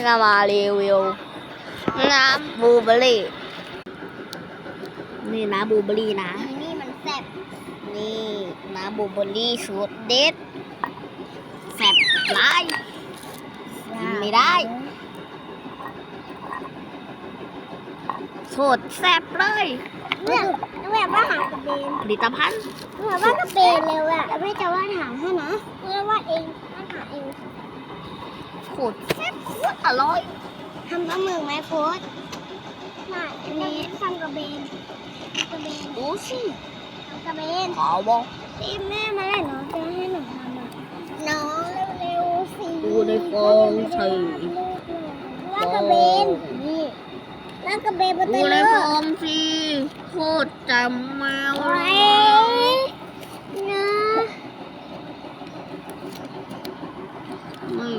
ที่จะมารีวิวน้ำบลูเบอร์รี่ นี่น้ำบลูเบอร์รี่นะ นี่มันแซ่บ นี่น้ำบลูเบอร์รี่สูตรเด็ดแซ่บหลายกินไม่ได้สูตรแซ่บเลยเนี่ยแบบว่าหางกระเบนผลิตภัณฑ์แบบว่ากระเบนเร็วอะแต่ไม่จะวาดหางให้นะเพื่อวาดเอง วาดหางเองสูตรแซ่บโคตรอร่อยทำปลาหมึกไหมโพสไม่อันนี้ทำกระเบนกระเบนดูสิทำกระเบนขาวบอกตีแม่มาแล้วน้องจะให้หนูทำอะน้องเร็วๆสิดูในฟองใส่วาดกระเบนนี่วาดกระเบนบนดูเตในลฟองสิโคตรจำแมวเลไว้ยนะนี่